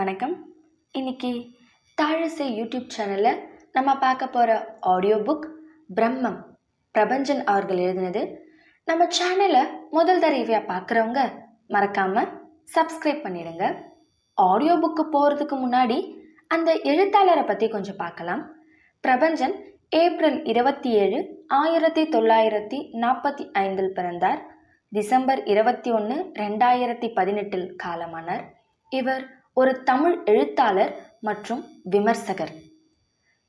வணக்கம். இன்னைக்கு தாழசை யூடியூப் சேனலில் நம்ம பார்க்க போகிற ஆடியோ புக் பிரம்மம் பிரபஞ்சன் அவர்கள் எழுதினது. நம்ம சேனலை முதல் தடவையாக பார்க்குறவங்க மறக்காமல் சப்ஸ்கிரைப் பண்ணிடுங்க. ஆடியோ புக்கு போகிறதுக்கு முன்னாடி அந்த எழுத்தாளரை பற்றி கொஞ்சம் பார்க்கலாம். பிரபஞ்சன் ஏப்ரல் இருபத்தி ஏழு ஆயிரத்தி தொள்ளாயிரத்தி நாற்பத்தி ஐந்தில் பிறந்தார். டிசம்பர் இருபத்தி ஒன்று ரெண்டாயிரத்தி பதினெட்டில் காலமானார். இவர் ஒரு தமிழ் எழுத்தாளர் மற்றும் விமர்சகர்.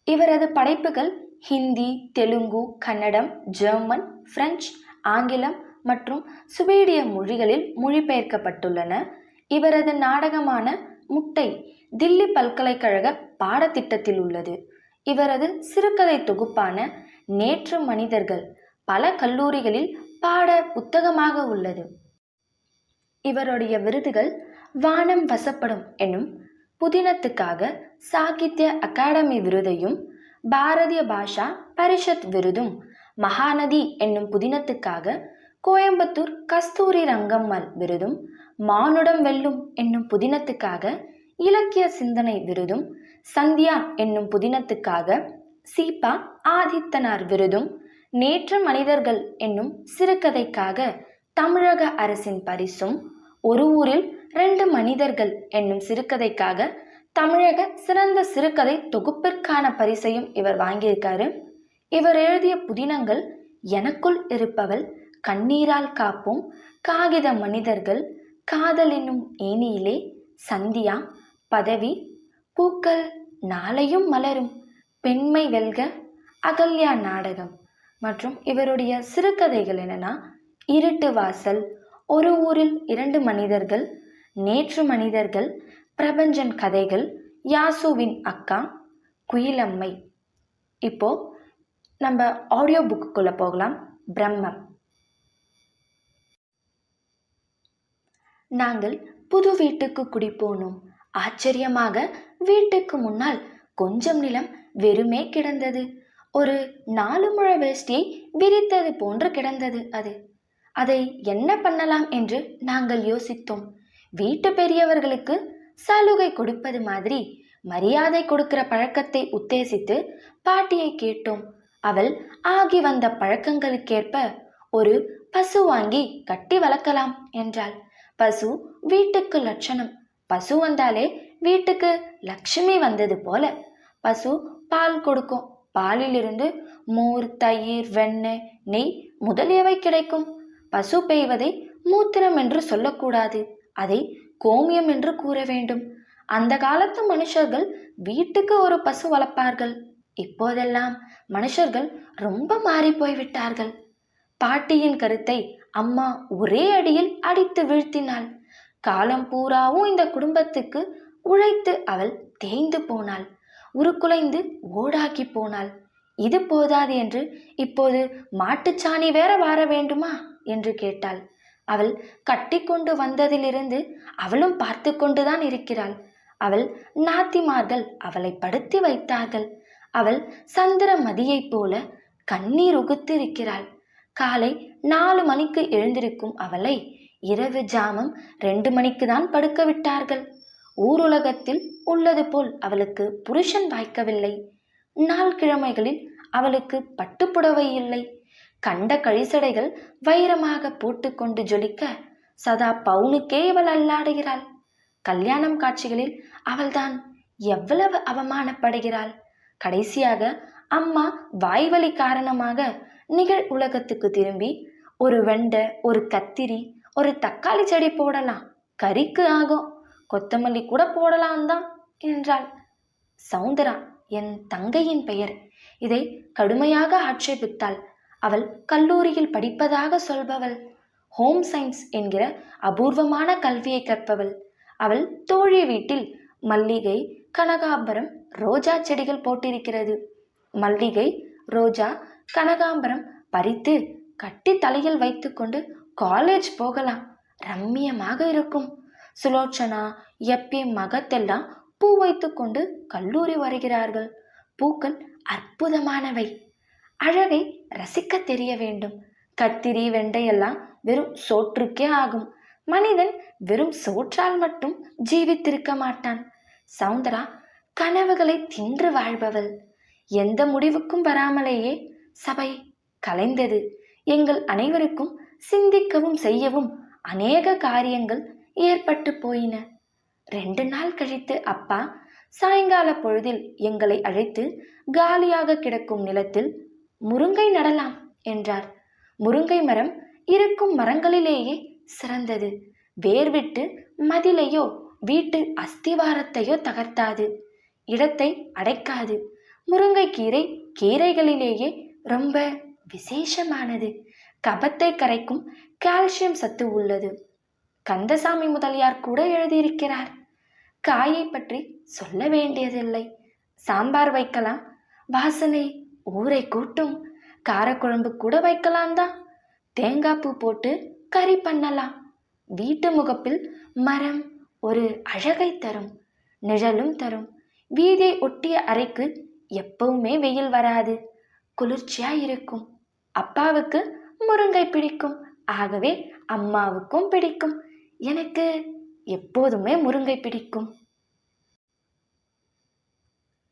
இவரது படைப்புகள் ஹிந்தி தெலுங்கு கன்னடம் ஜெர்மன் பிரெஞ்சு ஆங்கிலம் மற்றும் சுவீடிய மொழிகளில் மொழிபெயர்க்கப்பட்டுள்ளன. இவரது நாடகமான முட்டை தில்லி பல்கலைக்கழக பாடத்திட்டத்தில் உள்ளது. இவரது சிறுகதை தொகுப்பான நேற்று மனிதர்கள் பல கல்லூரிகளில் பாட புத்தகமாக உள்ளது. இவருடைய விருதுகள் வானம் வசப்படும் எனும் புதினத்துக்காக சாகித்ய அகாடமி விருதையும் பாரதிய பாஷா பரிஷத் விருதும் மகாநதி என்னும் புதினத்துக்காக கோயம்புத்தூர் கஸ்தூரி ரங்கம்மாள் விருதும் மானுடம் வெல்லும் என்னும் புதினத்துக்காக இலக்கிய சிந்தனை விருதும் சந்தியா என்னும் புதினத்துக்காக சீபா ஆதித்தனார் விருதும் நேற்று மனிதர்கள் என்னும் சிறுகதைக்காக தமிழக அரசின் பரிசும் ஒரு ஊரில் ரெண்டு மனிதர்கள் என்னும் சிறுகதைக்காக தமிழக சிறந்த சிறுகதை தொகுப்பிற்கான பரிசையும் இவர் வாங்கியிருக்காரு. இவர் எழுதிய புதினங்கள் எனக்குள் இருப்பவள் கண்ணீரால் காப்போம் காகித மனிதர்கள் காதல் என்னும் ஏனியிலே சந்தியா பதவி பூக்கள் நாளையும் மலரும் பெண்மை வெல்க அகல்யா நாடகம் மற்றும் இவருடைய சிறுகதைகள் என்னன்னா இருட்டு வாசல் ஒரு ஊரில் இரண்டு மனிதர்கள் நேற்று மனிதர்கள் பிரபஞ்சன் கதைகள் யாசுவின் அக்கா குயிலம்மை. இப்போ நம்ம ஆடியோ புக்குக்குள்ளே போகலாம். பிரம்மம். நாங்கள் புது வீட்டுக்கு குடி போனோம் ஆச்சரியமாக வீட்டுக்கு முன்னால் கொஞ்சம் நிலம் வெறுமே கிடந்தது. ஒரு நாலு முழ வேஷ்டியை விரித்தது போன்று கிடந்தது அது. அதை என்ன பண்ணலாம் என்று நாங்கள் யோசித்தோம். வீட்டு பெரியவர்களுக்கு சலுகை கொடுப்பது மாதிரி மரியாதை கொடுக்கிற பழக்கத்தை உத்தேசித்து பாட்டியை கேட்டோம். அவள் ஆகி வந்த பழக்கங்களுக்கேற்ப ஒரு பசு வாங்கி கட்டி வளர்க்கலாம் என்றாள். பசு வீட்டுக்கு லட்சணம். பசு வந்தாலே வீட்டுக்கு லட்சுமி வந்தது போல. பசு பால் கொடுக்கும். பாலிலிருந்து மோர் தயிர் வெண்ணெய் நெய் முதலியவை கிடைக்கும். பசு பெய்வதை மூத்திரம் என்று சொல்லக்கூடாது. அதை கோமியம் என்று கூற வேண்டும். அந்த காலத்து மனுஷர்கள் வீட்டுக்கு ஒரு பசு வளர்ப்பார்கள். இப்போதெல்லாம் மனுஷர்கள் ரொம்ப மாறி போய்விட்டார்கள். பாட்டியின் கருத்தை அம்மா ஒரே அடியில் அடித்து வீழ்த்தினாள். காலம் பூராவும் இந்த குடும்பத்துக்கு உழைத்து அவள் தேய்ந்து போனாள். உருக்குலைந்து ஓடாக்கி போனாள். இது போதாது என்று இப்போது மாட்டுச்சாணி வேற வார வேண்டுமா? என்று கேட்டாள். அவள் கட்டிக்கொண்டு வந்ததிலிருந்து அவளும் பார்த்து கொண்டுதான் இருக்கிறாள். அவள் நாத்திமார்கள் அவளை படுத்தி வைத்தார்கள். அவள் சந்திரமதியைப் போல கண்ணீர் உகுத்திருக்கிறாள். காலை நாலு மணிக்கு எழுந்திருக்கும் அவளை இரவு ஜாமம் ரெண்டு மணிக்கு தான் படுக்க விட்டார்கள். ஊருலகத்தில் உள்ளது போல் அவளுக்கு புருஷன் வாய்க்கவில்லை. நாள் கிழமைகளில் அவளுக்கு பட்டுப்புடவை இல்லை. கண்ட கழிசடைகள் வைரமாக போட்டுக்கொண்டு ஜொலிக்க சதா பவுனுக்கே இவள் அல்லாடுகிறாள். கல்யாணம் காட்சிகளில் அவள்தான் எவ்வளவு அவமானப்படுகிறாள். கடைசியாக அம்மா வாய்வழி காரணமாக நிகழ் உலகத்துக்கு திரும்பி ஒரு வெண்டை ஒரு கத்திரி ஒரு தக்காளி செடி போடலாம். கறிக்கு ஆகும். கொத்தமல்லி கூட போடலாம் தான் என்றாள். சவுந்தரா என் தங்கையின் பெயர். இதை கடுமையாக ஆட்சேபித்தாள். அவள் கல்லூரியில் படிப்பதாக சொல்பவள். ஹோம் சயின்ஸ் என்கிற அபூர்வமான கல்வியை கற்பவள். அவள் தோழி வீட்டில் மல்லிகை கனகாம்பரம் ரோஜா செடிகள் போட்டிருக்கிறது. மல்லிகை ரோஜா கனகாம்பரம் பறித்து கட்டி தலையில் வைத்துக்கொண்டு காலேஜ் போகலாம். ரம்மியமாக இருக்கும். சுலோச்சனா எப்பி மகத்தெல்லாம் பூ வைத்துக்கொண்டு கல்லூரி வருகிறார்கள். பூக்கள் அற்புதமானவை. அழகை ரசிக்க தெரிய வேண்டும். கத்திரி வெண்டையெல்லாம் வெறும் சோற்றுக்கே ஆகும். மனிதன் வெறும் சோற்றால் மட்டும் ஜீவித்திருக்க மாட்டான். சவுந்தரா கனவுகளை தின்று வாழ்பவள். எந்த முடிவுக்கும் வராமலேயே சபை கலைந்தது. எங்கள் அனைவருக்கும் சிந்திக்கவும் செய்யவும் அநேக காரியங்கள் ஏற்பட்டு போயின. ரெண்டு நாள் கழித்து அப்பா சாயங்கால பொழுதில் எங்களை அழைத்து காலியாக கிடக்கும் நிலத்தில் முருங்கை நடலாம் என்றார். முருங்கை மரம் இருக்கும் மரங்களிலேயே சிறந்தது. வேர்விட்டு மதிலையோ வீட்டு அஸ்திவாரத்தையோ தகர்த்தாது. இடத்தை அடைக்காது. முருங்கைக்கீரை கீரைகளிலேயே ரொம்ப விசேஷமானது. கபத்தை கரைக்கும் கால்சியம் சத்து உள்ளது. கந்தசாமி முதலியார் கூட எழுதியிருக்கிறார். காயை பற்றி சொல்ல வேண்டியதில்லை. சாம்பார் வைக்கலாம். வாசனை ஊரை கூட்டும். காரக்குழம்பு கூட வைக்கலாம் தான் தேங்காய் பூ போட்டு கறி பண்ணலாம். வீட்டு முகப்பில் மரம் ஒரு அழகை தரும் நிழலும் தரும். வீதியை ஒட்டிய அறைக்கு எப்பவுமே வெயில் வராது. குளிர்ச்சியா இருக்கும். அப்பாவுக்கு முருங்கை பிடிக்கும். ஆகவே அம்மாவுக்கும் பிடிக்கும். எனக்கு எப்போதுமே முருங்கை பிடிக்கும்.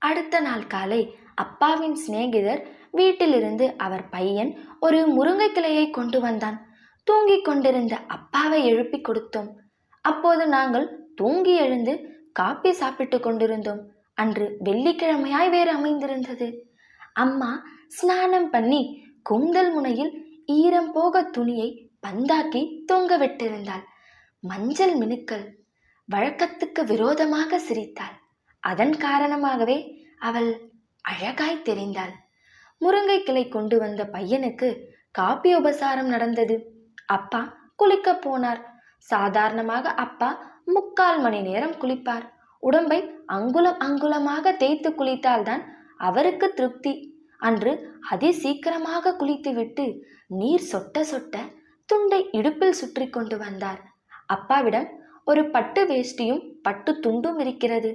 அடுத்த நாள் காலை அப்பாவின் சிநேகிதர் வீட்டிலிருந்து அவர் பையன் ஒரு முருங்கை கிளையை கொண்டு வந்தான். தூங்கிக் கொண்டிருந்த அப்பாவை எழுப்பி கொடுத்தோம். அப்போது நாங்கள் தூங்கி எழுந்து காப்பி சாப்பிட்டு கொண்டிருந்தோம். அன்று வெள்ளிக்கிழமையாய் வேறு அமைந்திருந்தது. அம்மா ஸ்நானம் பண்ணி கூந்தல் முனையில் ஈரம் போக துணியை பந்தாக்கி தூங்க விட்டிருந்தாள். மஞ்சள் மினுக்கல் வழக்கத்துக்கு விரோதமாக சிரித்தாள். அதன் காரணமாகவே அவள் அழகாய் தெரிந்தாள். முருங்கை கிளை கொண்டு வந்த பையனுக்கு காப்பி உபசாரம் நடந்தது. அப்பா குளிக்க போனார். சாதாரணமாக அப்பா முக்கால் மணி நேரம் குளிப்பார். உடம்பை அங்குலம் அங்குலமாக தேய்த்து குளித்தால்தான் அவருக்கு திருப்தி. அன்று அதி சீக்கிரமாக குளித்துவிட்டு நீர் சொட்ட சொட்ட துண்டை இடுப்பில் சுற்றி கொண்டு வந்தார். அப்பாவிடம் ஒரு பட்டு வேஷ்டியும் பட்டு துண்டும் இருக்கிறது.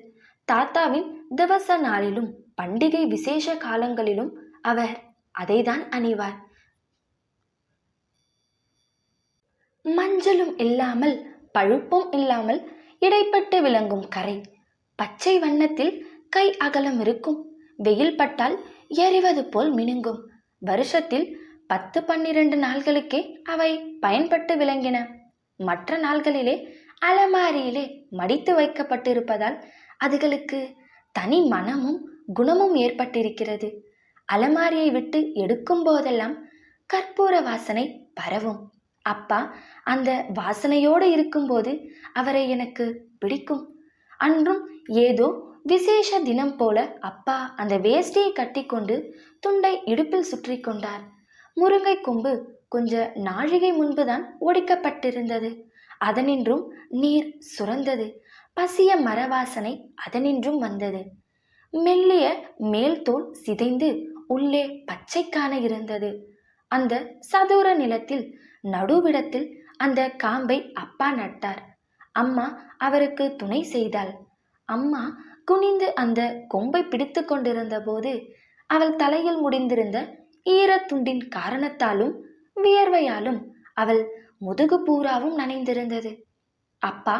தாத்தாவின் திவச நாளிலும் பண்டிகை விசேஷ காலங்களிலும் அவர் அதைதான் அணிவார். மஞ்சளும் இல்லாமல் பழுப்பும் இல்லாமல் இடைப்பட்டு விளங்கும் கரை. பச்சை வண்ணத்தில் கை அகலம் இருக்கும். வெயில் பட்டால் எறிவது போல் மினுங்கும். வருஷத்தில் பத்து பன்னிரண்டு நாள்களுக்கே அவை பயன்பட்டு விளங்கின. மற்ற நாள்களிலே அலமாரியிலே மடித்து வைக்கப்பட்டிருப்பதால் அதுகளுக்கு தனி மனமும் குணமும் ஏற்பட்டிருக்கிறது. அலமாரியை விட்டு எடுக்கும் போதெல்லாம் கற்பூர வாசனை பரவும். அப்பா அந்த வாசனையோடு இருக்கும்போது அவரை எனக்கு பிடிக்கும். அன்றும் ஏதோ விசேஷ தினம் போல அப்பா அந்த வேஷ்டியை கட்டிக்கொண்டு துண்டை இடுப்பில் சுற்றி கொண்டார். முருங்கை கொம்பு கொஞ்ச நாழிகை முன்புதான் ஒடிக்கப்பட்டிருந்தது. அதனின்றும் நீர் சுரந்தது. பசிய மரவாசனை அதனின்றும் வந்தது. மெல்லிய மேல் தோல் சிதைந்து உள்ளே பச்சை காண இருந்தது. அந்த சதுர நிலத்தில் நடுவிடத்தில் அந்த காம்பை அப்பா நட்டார். அம்மா அவருக்கு துணை செய்தாள். அம்மா குனிந்து அந்த கொம்பை பிடித்து கொண்டிருந்த போது அவள் தலையில் முடிந்திருந்த ஈரத்துண்டின் காரணத்தாலும் வியர்வையாலும் அவள் முதுகு பூராவும் நனைந்திருந்தது. அப்பா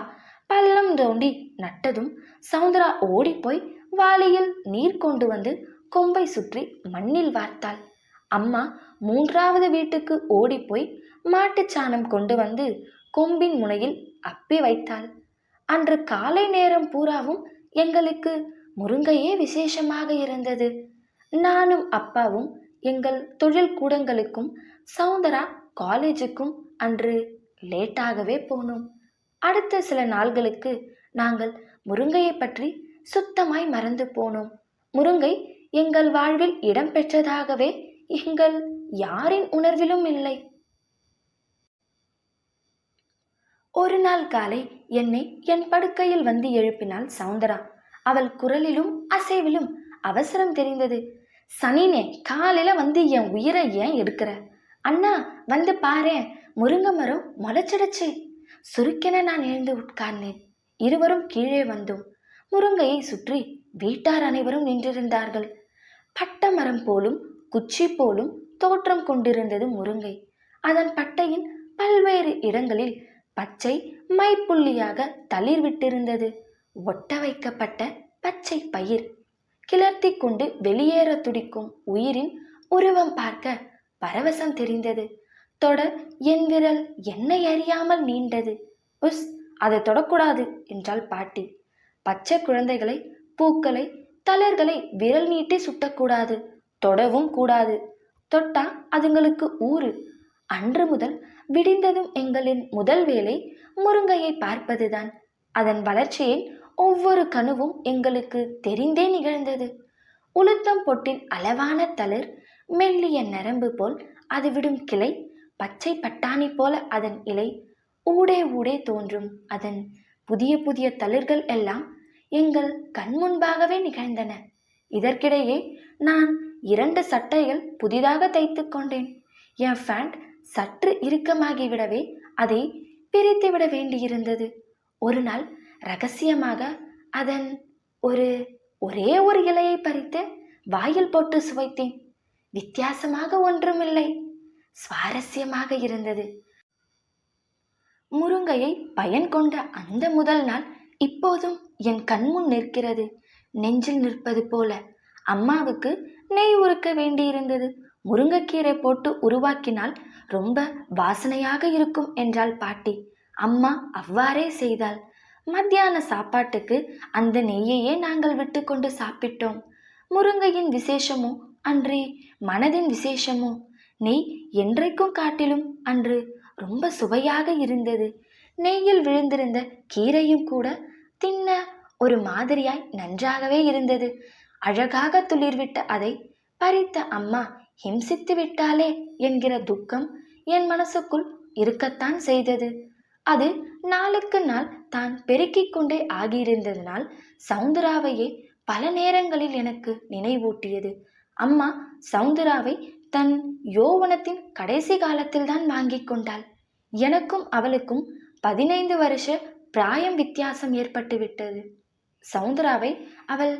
பள்ளம் தோண்டி நட்டதும் சவுந்தரா ஓடிப்போய் வாளியில் நீர் கொண்டு வந்து கொம்பை சுற்றி மண்ணில் வார்த்தாள். அம்மா மூன்றாவது வீட்டுக்கு ஓடிப்போய் மாட்டுச்சாணம் கொண்டு வந்து கொம்பின் முனையில் அப்பி வைத்தாள். அன்று காலை நேரம் பூராவும் எங்களுக்கு முருங்கையே விசேஷமாக இருந்தது. நானும் அப்பாவும் எங்கள் தொழில் கூடங்களுக்கும் சவுந்தரா காலேஜுக்கும் அன்று லேட்டாகவே போனோம். அடுத்த சில நாள்களுக்கு நாங்கள் முருங்கையை பற்றி சுத்தமாய் மறந்து போனோம். முருங்கை எங்கள் வாழ்வில் இடம் பெற்றதாகவே எங்கள் யாரின் உணர்விலும் இல்லை. ஒரு நாள் காலை என்னை என் படுக்கையில் வந்து எழுப்பினாள் சவுந்தரா. அவள் குரலிலும் அசைவிலும் அவசரம் தெரிந்தது. சனினே காலையில வந்து என் உயிரை ஏன் எடுக்கிற? அண்ணா வந்து பாரேன். முருங்கை மரம் முளைச்சிடுச்சு. சுருக்கென நான் எழுந்து உட்கார்ந்தேன். இருவரும் கீழே வந்தோம் முருங்கையை சுற்றி வீட்டார் அனைவரும் நின்றிருந்தார்கள். பட்ட மரம் போலும் குச்சி போலும் தோற்றம் கொண்டிருந்தது முருங்கை. அதன் பட்டையின் பல்வேறு இடங்களில் பச்சை மைப்புள்ளியாக தளிர் விட்டிருந்தது ஒட்ட வைக்கப்பட்ட பச்சை பயிர் கிளர்த்தி கொண்டு வெளியேற துடிக்கும் உயிரின் உருவம் பார்க்க பரவசம் தெரிந்தது. தொட என் விரல் என்னை அறியாமல் நீண்டது. உஸ் அதை தொடக்கூடாது என்றாள் பாட்டி. பச்சை குழந்தைகளை பூக்களை தளர்களை விரல் நீட்டி சுட்டக்கூடாது. தொடவும் கூடாது. தொட்டா அதுங்களுக்கு ஊறு. அன்று முதல் விடிந்ததும் எங்களின் முதல் வேலை முருங்கையை பார்ப்பதுதான். அதன் வளர்ச்சியின் ஒவ்வொரு கனவும் எங்களுக்கு தெரிந்தே நிகழ்ந்தது. உளுத்தம் பொட்டின் அளவான தளிர் மெல்லிய நரம்பு போல் அது விடும் கிளை பச்சை பட்டாணி போல அதன் இலை ஊடே ஊடே தோன்றும். அதன் புதிய புதிய தளிர்கள் எல்லாம் எங்கள் கண் முன்பாகவே நிகழ்ந்தன. இதற்கிடையே நான் இரண்டு சட்டைகள் புதிதாக தைத்து கொண்டேன். என் ஃபேண்ட் சற்று இறுக்கமாகிவிடவே அதை பிரித்து விட வேண்டியிருந்தது. ஒரு நாள் ரகசியமாக அதன் ஒரு ஒரே ஒரு இலையை பறித்து வாயில் போட்டு சுவைத்தேன். வித்தியாசமாக ஒன்றுமில்லை. சுவாரஸ்யமாக இருந்தது. முருங்கையை பயன் கொண்ட அந்த முதல் நாள் இப்போதும் என் கண்முன் நிற்கிறது. நெஞ்சில் நிற்பது போல அம்மாவுக்கு நெய் உருக்க வேண்டியிருந்தது. முருங்கைக்கீரை போட்டு உருவாக்கினால் ரொம்ப வாசனையாக இருக்கும் என்றாள் பாட்டி. அம்மா அவ்வாறே செய்தாள். மத்தியான சாப்பாட்டுக்கு அந்த நெய்யையே நாங்கள் விட்டுக்கொண்டு சாப்பிட்டோம். முருங்கையின் விசேஷமோ அன்றே மனதின் விசேஷமோ நெய் என்றைக்கும் காட்டிலும் அன்று ரொம்ப சுவையாக இருந்தது. நெய்யில் விழுந்திருந்த கீரையும் கூட தின்ன ஒரு மாதிரியாய் நன்றாகவே இருந்தது. அழகாக துளிர்விட்ட அதை பறித்த அம்மா ஹிம்சித்து விட்டாளே என்கிற துக்கம் என் மனசுக்குள் இருக்கத்தான் செய்தது. அது நாளுக்கு நாள் தான் பெருக்கிக் கொண்டே ஆகியிருந்ததனால் சவுந்தராவையே பல நேரங்களில் எனக்கு நினைவூட்டியது. அம்மா சவுந்தராவை தன் யோவனத்தின் கடைசி காலத்தில் தான் வாங்கி கொண்டாள். எனக்கும் அவளுக்கும் பதினைந்து வருஷ பிராயம் வித்தியாசம் ஏற்பட்டு விட்டது. சவுந்தராவை அவள்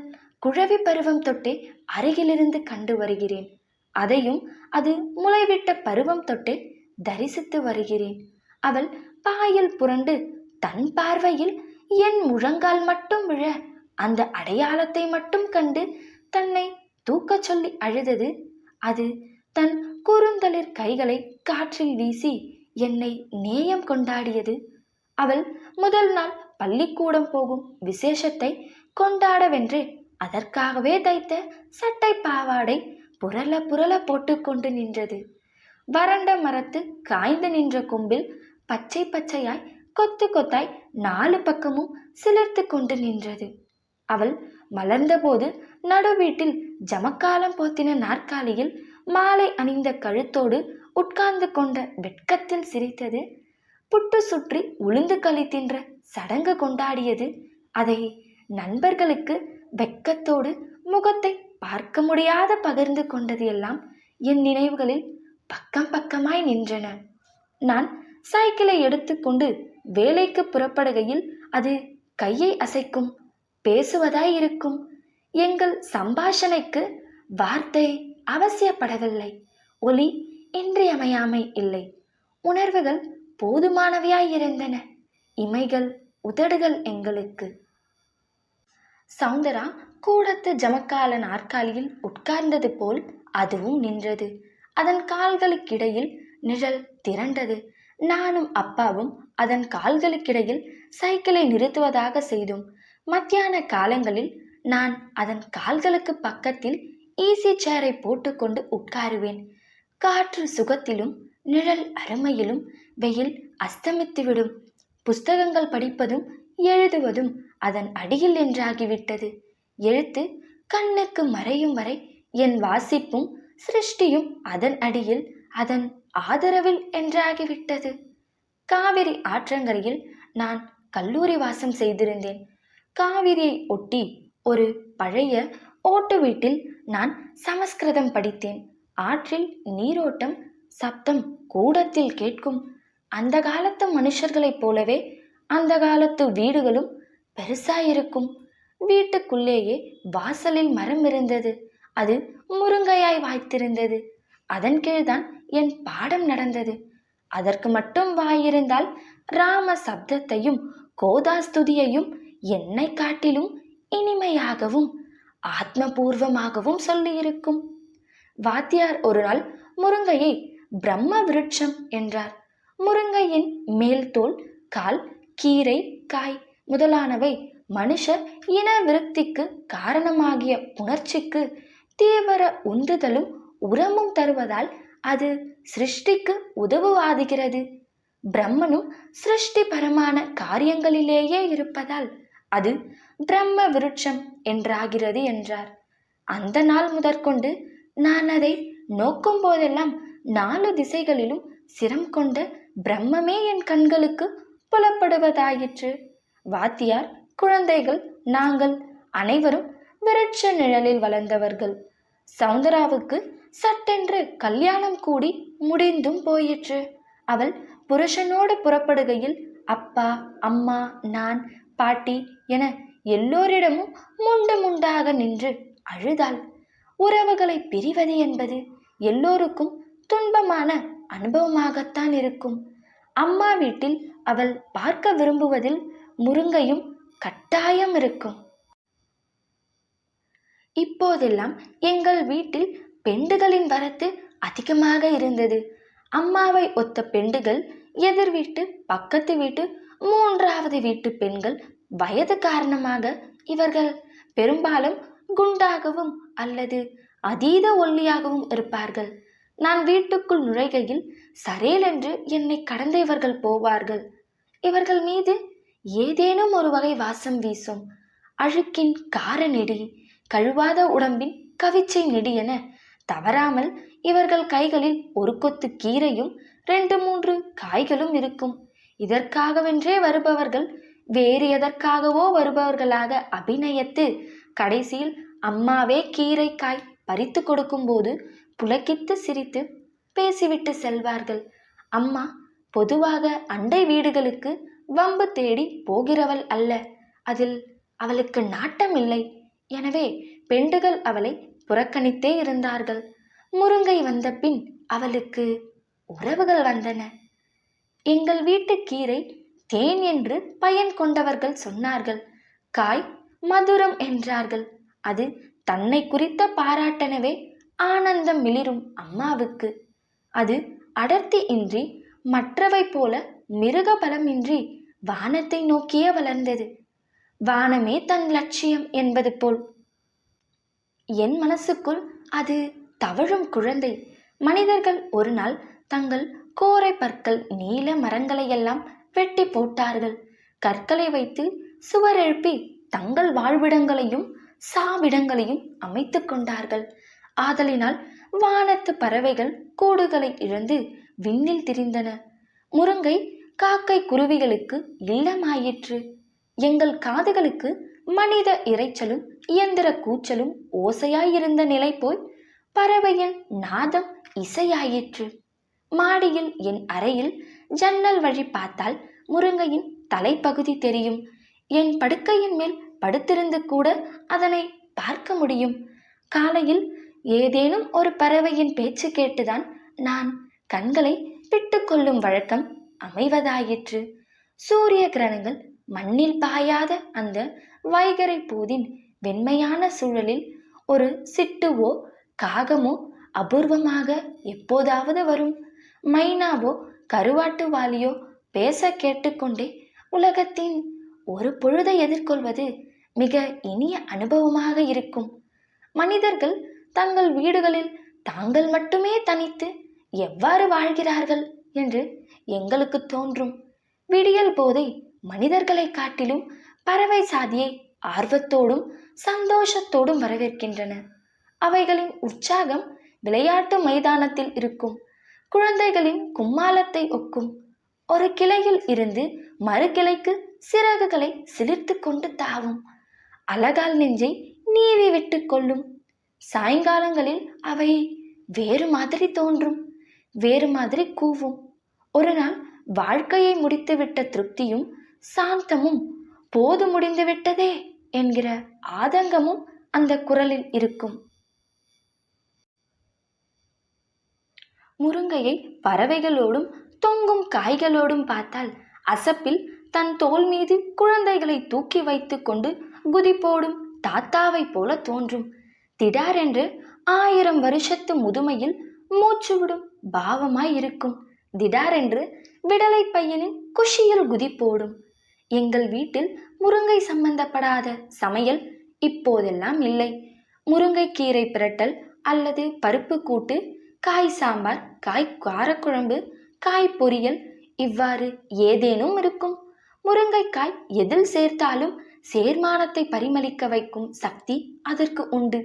குழவி பருவம் தொட்டே அருகிலிருந்து கண்டு வருகிறேன். அதையும் அது முளைவிட்ட பருவம் தொட்டே தரிசித்து வருகிறேன். அவள் பாயில் புரண்டு தன் பார்வையில் என் முழங்கால் மட்டும் விழ அந்த அடையாளத்தை மட்டும் கண்டு தன்னை தூக்கச் சொல்லி அழுதது அது தன் குறுந்தளிர் கைகளை காற்றில் வீசி என்னை நேயம் கொண்டாடியது. அவள் முதல் நாள் பள்ளிக்கூடம் போகும் விசேஷத்தை கொண்டாடவென்று அதற்காகவே தைத்த சட்டை பாவாடை புரள புரள போட்டுக்கொண்டு நின்றது. வறண்ட மரத்து காய்ந்து நின்ற கொம்பில் பச்சை பச்சையாய் கொத்து கொத்தாய் நாலு பக்கமும் சிலர்த்து கொண்டு நின்றது. அவள் மலர்ந்தபோது நடு வீட்டில் ஜமக்காலம் போத்தின நாற்காலியில் மாலை அணிந்த கழுத்தோடு உட்கார்ந்து கொண்ட வெட்கத்தில் சிரித்தது. புட்டு சுற்றி உளுந்து களி தின்ற சடங்கு கொண்டாடியது. அதை நண்பர்களுக்கு வெட்கத்தோடு முகத்தை பார்க்க முடியாத பகிர்ந்து கொண்டது எல்லாம் என் நினைவுகளில் பக்கம் பக்கமாய் நின்றன. நான் சைக்கிளை எடுத்துக்கொண்டு வேலைக்கு புறப்படுகையில் அது கையை அசைக்கும் பேசுவதாய் இருக்கும். எங்கள் சம்பாஷணைக்கு வார்த்தை அவசியப்படவில்லை. ஒலி இன்றியமையாமை இல்லை. உணர்வுகள் போதுமானவையாயிருந்தன இமைகள் உதடுகள் எங்களுக்கு. சௌந்தரா கூடத்து ஜமக்கால நாற்காலியில் உட்கார்ந்தது போல் அதுவும் நின்றது. அதன் கால்களுக்கிடையில் நிழல் திரண்டது. நானும் அப்பாவும் அதன் கால்களுக்கிடையில் சைக்கிளை நிறுத்துவதாக செய்தோம். மத்தியான காலங்களில் நான் அதன் கால்களுக்கு பக்கத்தில் ஈசி சேரை போட்டுக்கொண்டு உட்காருவேன். காற்று சுகத்திலும் நிழல் அருமையிலும் வெயில் அஸ்தமித்துவிடும். புஸ்தகங்கள் படிப்பதும் எழுதுவதும் அதன் அடியில் என்றாகிவிட்டது எழுத்து கண்ணுக்கு மறையும் வரை என் வாசிப்பும் சிருஷ்டியும் அதன் அடியில் அதன் ஆதரவில் என்றாகிவிட்டது. காவிரி ஆற்றங்கரையில் நான் கல்லூரி வாசம் செய்திருந்தேன். காவிரியை ஒட்டி ஒரு பழைய ஓட்டு வீட்டில் நான் சமஸ்கிருதம் படித்தேன். ஆற்றில் நீரோட்டம் சப்தம் கூடத்தில் கேட்கும். அந்த காலத்து மனுஷர்களைப் போலவே அந்த காலத்து வீடுகளும் பெருசாயிருக்கும். வீட்டுக்குள்ளேயே வாசலில் மரம் இருந்தது. அது முருங்கையாய் வாய்த்திருந்தது. அதன் கீழ்தான் என் பாடம் நடந்தது. அதற்கு மட்டும் வாயிருந்தால் ராம சப்தத்தையும் கோதாஸ்துதியையும் என்னை காட்டிலும் இனிமையாகவும் ஆத்மபூர்வமாகவும் சொல்லியிருக்கும். வாத்தியார் ஒரு நாள் முருங்கையை பிரம்ம விருட்சம் என்றார். முருங்கையின் மேல் தோல் கால் கீரை காய் முதலானவை மனுஷர் இன விருத்திக்கு காரணமாகிய புணர்ச்சிக்கு தீவிர உந்துதலும் உரமும் தருவதால் அது சிருஷ்டிக்கு உதவுவாதுகிறது. பிரம்மனும் சிருஷ்டிபரமான காரியங்களிலேயே இருப்பதால் அது பிரம்ம விருட்சம் என்றாகிறது என்றார். அந்த நாள் முதற்கொண்டு நான் அதை நோக்கும் போதெல்லாம் நாலு திசைகளிலும் சிரம் கொண்ட பிரம்மமே என் கண்களுக்கு புலப்படுவதாயிற்று. வாத்தியார் குழந்தைகள் நாங்கள் அனைவரும் விருட்ச நிழலில் வளர்ந்தவர்கள். சௌந்தராவுக்கு சட்டென்று கல்யாணம் கூடி முடிந்தும் போயிற்று. அவள் புருஷனோடு புறப்படுகையில் அப்பா அம்மா நான் பாட்டி என எல்லோரிடமும் முண்டு முண்டாக நின்று அழுதாள். உறவுகளை பிரிவது என்பது எல்லோருக்கும் துன்பமான அனுபவமாகத்தான் இருக்கும். அம்மா வீட்டில் அவள் பார்க்க விரும்புவதில் முருங்கையும் கட்டாயம் இருக்கும். இப்போதெல்லாம் எங்கள் வீட்டில் பெண்டுகளின் வரத்து அதிகமாக இருந்தது. அம்மாவை ஒத்த பெண்டுகள் எதிர் வீட்டு பக்கத்து வீட்டு மூன்றாவது வீட்டு பெண்கள் வயது காரணமாக இவர்கள் பெரும்பாலும் குண்டாகவும் அல்லது அதீத ஒல்லியாகவும் இருப்பார்கள். நான் வீட்டுக்குள் நுழைகையில் சரேலென்று என்னை கடந்த இவர்கள் போவார்கள். இவர்கள் மீது ஏதேனும் ஒரு வகை வாசம் வீசும். அழுக்கின் கார நெடி கழுவாத உடம்பின் கவிச்சை நெடி என தவறாமல் இவர்கள் கைகளில் ஒரு கொத்து கீரையும் ரெண்டு மூன்று காய்களும் இருக்கும். இதற்காகவென்றே வருபவர்கள் வேறு எதற்காகவோ வருபவர்களாக அபிநயத்து கடைசியில் அம்மாவே கீரை காய் பறித்து கொடுக்கும்போது புலக்கித்து சிரித்து பேசிவிட்டு செல்வார்கள். அம்மா பொதுவாக அண்டை வீடுகளுக்கு வம்பு தேடி போகிறவள் அல்ல. அதில் அவளுக்கு நாட்டம் இல்லை எனவே பெண்டுகள் அவளை புறக்கணித்தே இருந்தார்கள். முருங்கை வந்த பின் அவளுக்கு உறவுகள் வந்தன. எங்கள் வீட்டு கீரை தேன் என்று பயன் கொண்டவர்கள் சொன்னார்கள். காய் மதுரம் என்றார்கள். அது தன்னை குறித்த பாராட்டனவே ஆனந்தம் மிளிரும் அம்மாவுக்கு. அது அடர்த்தி இன்றி மற்றவை போல மிருக பலமின்றி வானத்தை நோக்கியே வளர்ந்தது. வானமே தன் லட்சியம் என்பது போல். என் மனசுக்குள் அது தவழும் குழந்தை. மனிதர்கள் ஒரு நாள் தங்கள் கோரை பற்கள் நீல மரங்களையெல்லாம் வெட்டி போட்டார்கள். கற்களை வைத்து சுவர் எழுப்பி தங்கள் வாழ்விடங்களையும் சாவிடங்களையும் அமைத்து கொண்டார்கள். ஆதலினால் வானத்து பறவைகள் கூடுகளை இழந்து விண்ணில் திரிந்தன. முருங்கை காக்கை குருவிகளுக்கு இல்லமாயிற்று. எங்கள் காதுகளுக்கு மனித இரைச்சலும் இயந்திர கூச்சலும் ஓசையாயிருந்த நிலை போய் பறவையின் நாதம் இசையாயிற்று. மாடியில் என் அறையில் ஜன்னல் வழி பார்த்தால் முருங்கையின் தலைப்பகுதி தெரியும். என் படுக்கையின் மேல் படுத்திருந்து கூட அதனை பார்க்க முடியும். காலையில் ஏதேனும் ஒரு பறவையின் பேச்சு கேட்டுதான் நான் கண்களை பிட்டுக்கொள்ளும் வழக்கம் அமைவதாயிற்று. சூரிய கிரணங்கள் மண்ணில் பாயாத அந்த வைகரை பூதின் வெண்மையான சூழலில் ஒரு சிட்டுவோ காகமோ அபூர்வமாக எப்போதாவது வரும். மைனாவோ கருவாட்டு வாலியோ பேச கேட்டுக்கொண்டே உலகத்தின் ஒரு பொழுதை எதிர்கொள்வது மிக இனிய அனுபவமாக இருக்கும். மனிதர்கள் தங்கள் வீடுகளில் தாங்கள் மட்டுமே தனித்து எவ்வாறு வாழ்கிறார்கள் என்று எங்களுக்கு தோன்றும். விடியல் போதை மனிதர்களை காட்டிலும் பறவை சாதியை ஆர்வத்தோடும் சந்தோஷத்தோடும் வரவேற்கின்றன. அவைகளின் உற்சாகம் விளையாட்டு மைதானத்தில் இருக்கும். குழந்தைகளின் கும்மாளத்தை ஒக்கும். ஒரு கிளையில் இருந்து மறு கிளைக்கு சிறகுகளை சிலிர்த்து கொண்டு தாவும். அழகால் நெஞ்சை நீவி விட்டு கொள்ளும். சாயங்காலங்களில் அவை வேறு மாதிரி தோன்றும் வேறு மாதிரி கூவும். ஒரு நாள் வாழ்க்கையை முடித்துவிட்ட திருப்தியும் சாந்தமும் போது முடிந்துவிட்டதே என்கிற ஆதங்கமும் அந்த குரலில் இருக்கும். முருங்கையை பறவைகளோடும் தொங்கும் காய்களோடும் பார்த்தால் அசப்பில் தன் தோள் மீது குழந்தைகளை தூக்கி வைத்துக்கொண்டு குதி போடும் தாத்தாவைப் போல தோன்றும். திடாரென்று ஆயிரம் வருஷத்து முதுமையில் மூச்சு விடும் பாவமாய் இருக்கும் திடாரென்று விடலை பையனின் குஷியில் குதிப்போடும் எங்கள் வீட்டில் முருங்கை சம்பந்தப்படாத சமையல் இப்போதெல்லாம் இல்லை. முருங்கைக்கீரை பிரட்டல் அல்லது பருப்பு கூட்டு காய் சாம்பார் காய் காரக்குழம்பு காய் பொரியல் இவ்வாறு ஏதேனும் இருக்கும். முருங்கைக்காய் எதில் சேர்த்தாலும் சேர்மானத்தை பரிமளிக்க வைக்கும் சக்தி அதற்கு உண்டு.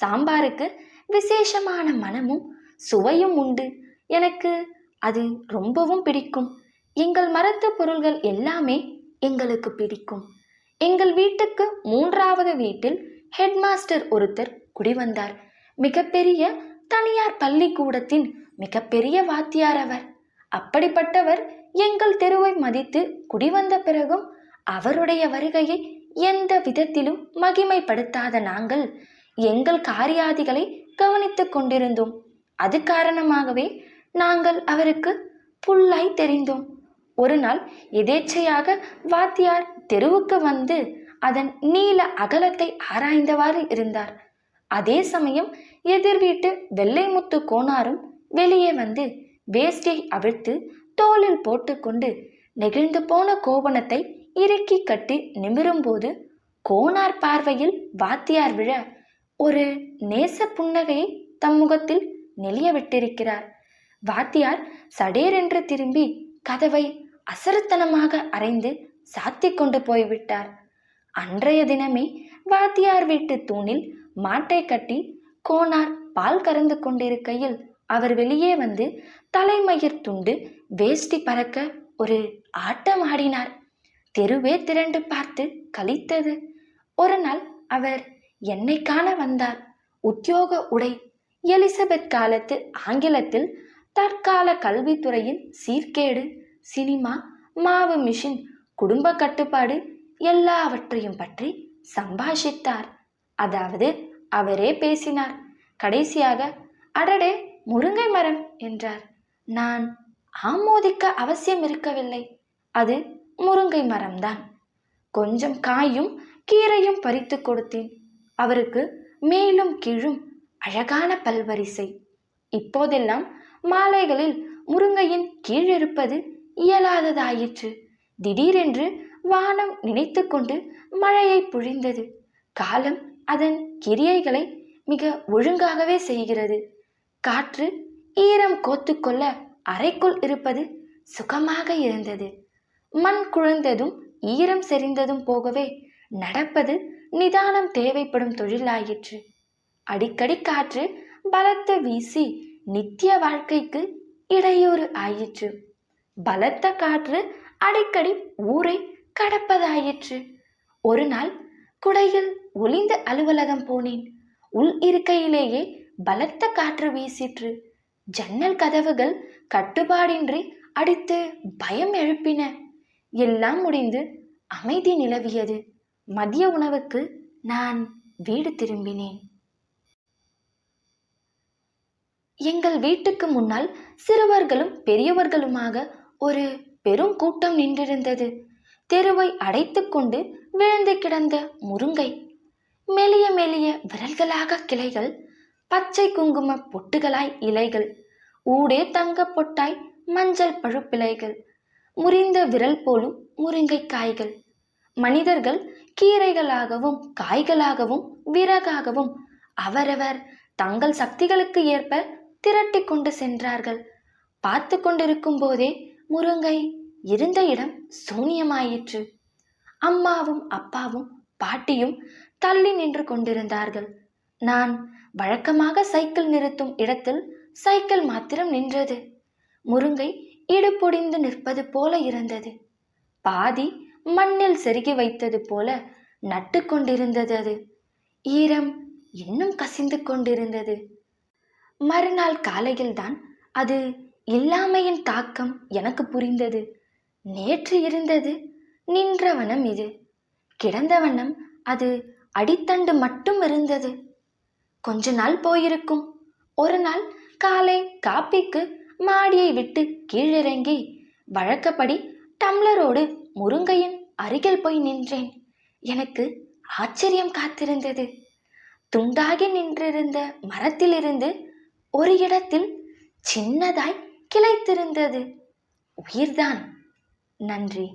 சாம்பாருக்கு விசேஷமான மனமும் சுவையும் உண்டு. எனக்கு அது ரொம்பவும் பிடிக்கும். எங்கள் மரத்து பொருள்கள் எல்லாமே எங்களுக்கு பிடிக்கும். எங்கள் வீட்டுக்கு மூன்றாவது வீட்டில் ஹெட்மாஸ்டர் ஒருத்தர் குடிவந்தார். மிகப்பெரிய தனியார் பள்ளிக்கூடத்தின் மிகப்பெரிய வாத்தியார் அவர். அப்படிப்பட்டவர் எங்கள் தெருவை மதித்து குடிவந்த பிறகும் அவருடைய வருகையை எந்த விதத்திலும் மகிமைப்படுத்தாத நாங்கள் எங்கள் காரியாதிகளை கவனித்துக் கொண்டிருந்தோம். அது காரணமாகவே நாங்கள் அவருக்கு புல்லாய் தெரிந்தோம். ஒரு நாள் எதேச்சையாக வாத்தியார் தெருவுக்கு வந்து அதன் நீல அகலத்தை ஆராய்ந்தவாறு இருந்தார். அதே சமயம் எதிர் வீட்டு வெள்ளைமுத்து கோனாரும் வெளியே வந்து வேஷ்டியை அவிழ்த்து தோளில் போட்டுக்கொண்டு நெகிழ்ந்து போன கோபணத்தை இறுக்கி கட்டி நிமிரும்போது கோனார் பார்வையில் வாத்தியார் விழ ஒரு நேச புன்னகையை தம் முகத்தில் நெளிய விட்டிருக்கிறார். வாத்தியார் சடேரென்று திரும்பி கதவை அசரத்தனமாக அறைந்து சாத்தி கொண்டு போய்விட்டார். அன்றைய தினமே வாத்தியார் வீட்டு தூணில் மாட்டை கட்டி கோனார் பால் கறந்து கொண்டிருக்கையில் அவர் வெளியே வந்து தலைமயிர் துண்டு வேஷ்டி பறக்க ஒரு ஆட்டம் ஆடினார். தெருவே திரண்டு பார்த்து கழித்தது. ஒரு நாள் அவர் என்னை காண வந்தார். உத்தியோக உடை எலிசபெத் காலத்து ஆங்கிலத்தில் தற்கால கல்வித்துறையின் சீர்கேடு சினிமா மாவு மிஷின் குடும்ப கட்டுப்பாடு எல்லாவற்றையும் பற்றி சம்பாஷித்தார். அதாவது அவரே பேசினார். கடைசியாக அடடே முருங்கை மரம் என்றார். நான் ஆமோதிக்க அவசியம் இருக்கவில்லை. அது முருங்கை மரம்தான். கொஞ்சம் காயும் கீரையும் பறித்து கொடுத்தேன். அவருக்கு மேலும் கீழும் அழகான பல்வரிசை. இப்போதெல்லாம் மாலைகளில் முருங்கையின் கீழ் இருப்பது இயலாததாயிற்று. திடீரென்று வானம் நினைத்து கொண்டு மழையை பொழிந்தது. காலம் அதன் கிரியைகளை மிக ஒழுங்காகவே செய்கிறது. காற்று ஈரம் கோத்துக்கொள்ள அறைக்குள் இருப்பது சுகமாக இருந்தது. மண் குழந்ததும் ஈரம் செறிந்ததும் போகவே நடப்பது நிதானம் தேவைப்படும் தொழிலாயிற்று. அடிக்கடி காற்று பலத்த வீசி நித்திய வாழ்க்கைக்கு இடையூறு ஆயிற்று. பலத்த காற்று அடிக்கடி ஊரை கடப்பதாயிற்று. ஒரு நாள் குடையில் ஒளிந்த அலுவலகம் போனேன். உள் இருக்கையிலேயே பலத்த காற்று வீசிற்று. ஜன்னல் கதவுகள் கட்டுப்பாடின்றி அடித்து பயம் எழுப்பின. எல்லாம் முடிந்து அமைதி நிலவியது. மதிய உணவுக்கு நான் வீடு திரும்பினேன். எங்கள் வீட்டுக்கு முன்னால் சிறுவர்களும் பெரியவர்களுமாக ஒரு பெரும் கூட்டம் நின்றிருந்தது. தெருவை அடைத்துக்கொண்டு விழுந்து கிடந்த முருங்கை. மெலிய மெலிய விரல்களாக கிளைகள் பச்சை குங்கும பொட்டுகளாய் இலைகள் ஊடே தங்க பொட்டாய் மஞ்சள் பழுப்பிலைகள் முறிந்த விரல் போலும் முருங்கைக்காய்கள் மனிதர்கள் கீரைகளாகவும் காய்களாகவும் விறகாகவும் அவரவர் தங்கள் சக்திகளுக்கு ஏற்ப திரட்டி கொண்டு சென்றார்கள். பார்த்து கொண்டிருக்கும் போதே முருங்கை இருந்த இடம் சூனியமாயிற்று. அம்மாவும் அப்பாவும் பாட்டியும் தள்ளி நின்று கொண்டிருந்தார்கள். நான் வழக்கமாக சைக்கிள் நிறுத்தும் இடத்தில் சைக்கிள் மாத்திரம் நின்றது. முருங்கை இடுபொடிந்து நிற்பது போல இருந்தது. பாதி மண்ணில் செருகி வைத்தது போல நட்டு கொண்டிருந்தது அது. ஈரம் இன்னும் கசிந்து கொண்டிருந்தது. மறுநாள் காலையில்தான் அது இல்லாமையின் தாக்கம் எனக்கு புரிந்தது. நேற்று இருந்தது. நின்ற வனம் இது. கிடந்த வண்ணம் அது அடித்தண்டு மட்டும் இருந்தது. கொஞ்ச நாள் போயிருக்கும். ஒரு நாள் காலை காப்பிக்கு மாடியை விட்டு கீழிறங்கி வழக்கப்படி டம்ளரோடு முருங்கையின் அருகில் போய் நின்றேன். எனக்கு ஆச்சரியம் காத்திருந்தது. துண்டாகி நின்றிருந்த மரத்திலிருந்து ஒரு இடத்தில் சின்னதாய் கிளைத்திருந்தது. உயிர்தான். நன்றி.